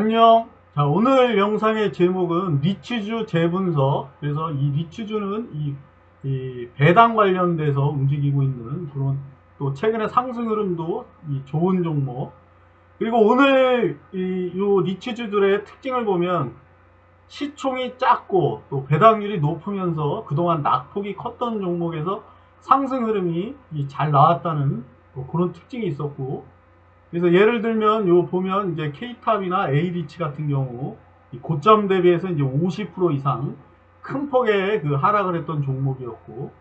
안녕. 자, 오늘 영상의 제목은 리츠주 재분석. 그래서 이 리츠주는 이, 이 배당 관련돼서 움직이고 있는 그런 또 최근에 상승 흐름도 이 좋은 종목. 그리고 오늘 이, 요 리츠주들의 특징을 보면 시총이 작고 또 배당률이 높으면서 그동안 낙폭이 컸던 종목에서 상승 흐름이 이잘 나왔다는 뭐 그런 특징이 있었고 그래서 예를 들면 요 보면 이제 K탑이나 A리치 같은 경우 이 고점 대비해서 이제 50% 이상 큰 폭의 그 하락을 했던 종목이었고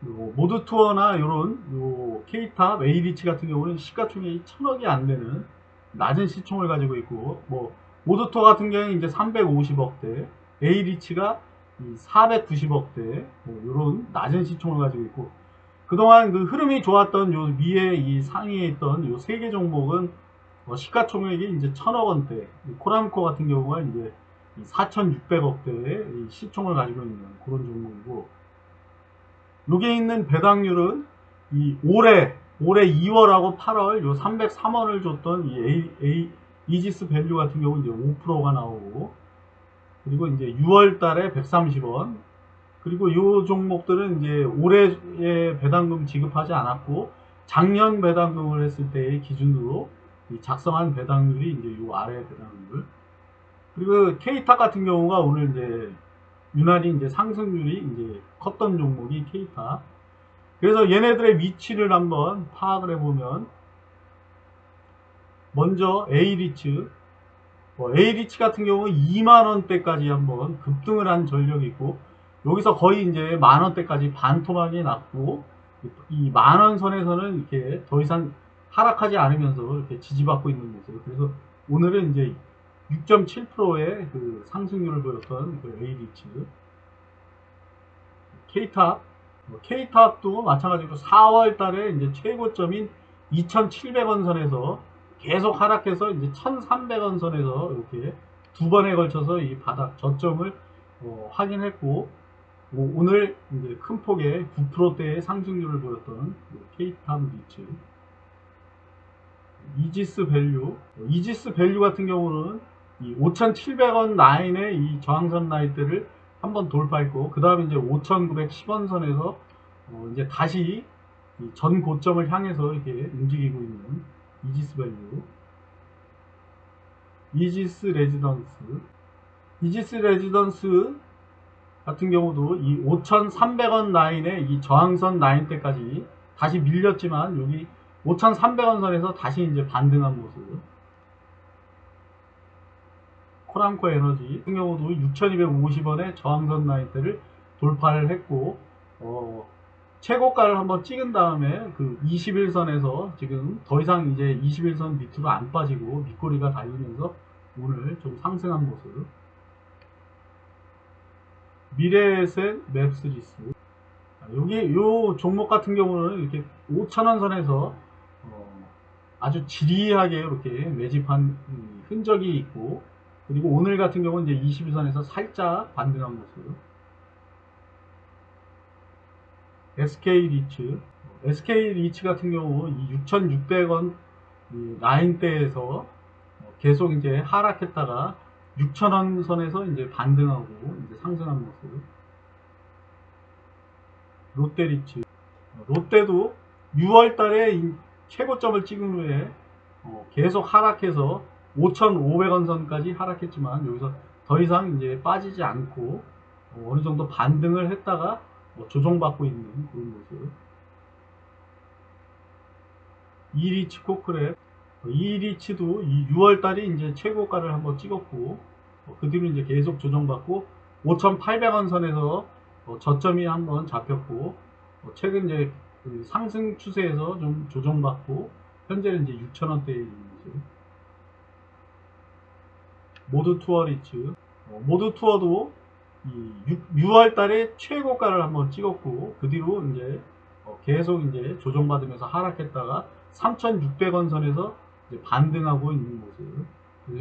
모드 투어나 요런 요 K탑, A리치 같은 경우는 시가총액이 천억이 안 되는 낮은 시총을 가지고 있고 뭐 모드 투어 같은 경우는 이제 350억대, A리치가 490억대 뭐 요런 낮은 시총을 가지고 있고 그동안 그 흐름이 좋았던 요 위에 이 상위에 있던 요 세 개 종목은 어, 시가총액이 이제 천억 원대, 이 코람코 같은 경우가 이제 4,600억대의 시총을 가지고 있는 그런 종목이고, 여기에 있는 배당률은 이 올해 올해 2월하고 8월 요 303원을 줬던 이 A, A, 이지스 밸류 같은 경우 이제 5%가 나오고, 그리고 이제 6월 달에 130원, 그리고 이 종목들은 이제 올해의 배당금 지급하지 않았고 작년 배당금을 했을 때의 기준으로 이 작성한 배당률이 이제 이 아래 배당률. 그리고 K탑 같은 경우가 오늘 이제 유난히 이제 상승률이 이제 컸던 종목이 K탑. 그래서 얘네들의 위치를 한번 파악을 해보면 먼저 A리츠 뭐 A리치 같은 경우 2만 원대까지 한번 급등을 한 전력이 있고 여기서 거의 이제 만 원대까지 반토막이 났고 이 만 원 선에서는 이렇게 더 이상 하락하지 않으면서 이렇게 지지받고 있는 모습. 그래서 오늘은 이제 6.7%의 그 상승률을 보였던 그 A리츠, K탑, 뭐 K탑도 마찬가지로 4월 달에 이제 최고점인 2,700원 선에서 계속 하락해서 이제 1,300원 선에서 이렇게 두 번에 걸쳐서 이 바닥 저점을 어, 확인했고 오- 오늘 이제 큰 폭의 9%대의 상승률을 보였던 K탑 리츠. 이지스 밸류. 이지스 밸류 같은 경우는 이 5,700원 라인의 이 저항선 라인대를 한번 돌파했고 그 다음에 이제 5,910원 선에서 어, 이제 다시 이전 고점을 향해서 이렇게 움직이고 있는 이지스 밸류. 이지스 레지던스. 이지스 레지던스 같은 경우도 이 5,300원 라인의 이 저항선 라인 때까지 다시 밀렸지만 여기 5,300원 선에서 다시 이제 반등한 모습. 코람코 에너지 같은 경우도 6,250원의 저항선 라인 때를 돌파를 했고 어, 최고가를 한번 찍은 다음에 그 21선에서 지금 더 이상 이제 21선 밑으로 안 빠지고 밑꼬리가 달리면서 오늘 좀 상승한 모습. 미래에셋 맵스리스 여기 요 종목 같은 경우는 이렇게 5천원 선에서 어, 아주 지리하게 이렇게 매집한 음, 흔적이 있고 그리고 오늘 같은 경우는 이제 21선에서 살짝 반등한 모습 SK 리츠. SK 리츠 같은 경우 이 6,600원 라인대에서 어, 계속 이제 하락했다가 6,000원 선에서 이제 반등하고 이제 상승한 모습. 롯데리츠. 어, 롯데도 6월 달에 이 최고점을 찍은 후에 어, 계속 하락해서 5,500원 선까지 하락했지만 여기서 더 이상 이제 빠지지 않고 어, 느 정도 반등을 했다가 뭐 조정받고 있는 그런 모습. 이리치 코크랩 이 리치도 이 6월 달에 이제 최고가를 한번 찍었고 어, 그 뒤로 이제 계속 조정받고 5,800원 선에서 어, 저점이 한번 잡혔고 어, 최근 이제 그 상승 추세에서 좀 조정받고 현재는 이제 6,000원대에 있는 모습. 모드 투어 리츠 어, 모드 투어도 이 6, 월 달에 최고가를 한번 찍었고 그 뒤로 이제 어, 계속 이제 조정받으면서 하락했다가 3,600원 선에서 반등하고 있는 모습.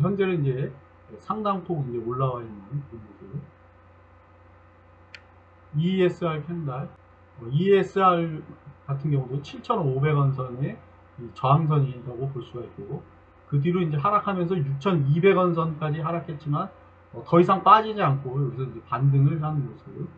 현재는 이제 상당폭 이제 올라와 있는 그 모습. ESR 캔달. 어, ESR 같은 경우도 7,500원 선의 이 저항선이라고 볼 수가 있고, 그 뒤로 이제 하락하면서 6,200원 선까지 하락했지만 어, 더 이상 빠지지 않고 여기서 이제 반등을 하는 모습.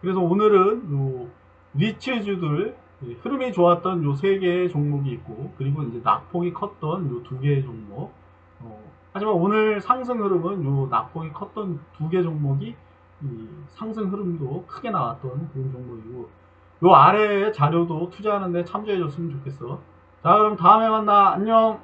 그래서 오늘은 요 리츠주들 예, 흐름이 좋았던 요 세 개의 종목이 있고 그리고 이제 낙폭이 컸던 요 두 개의 종목. 어, 하지만 오늘 상승 흐름은 요 낙폭이 컸던 두 개 종목이 이 상승 흐름도 크게 나왔던 그런 종목이고 요 아래의 자료도 투자하는데 참조해 줬으면 좋겠어. 자 그럼 다음에 만나 안녕.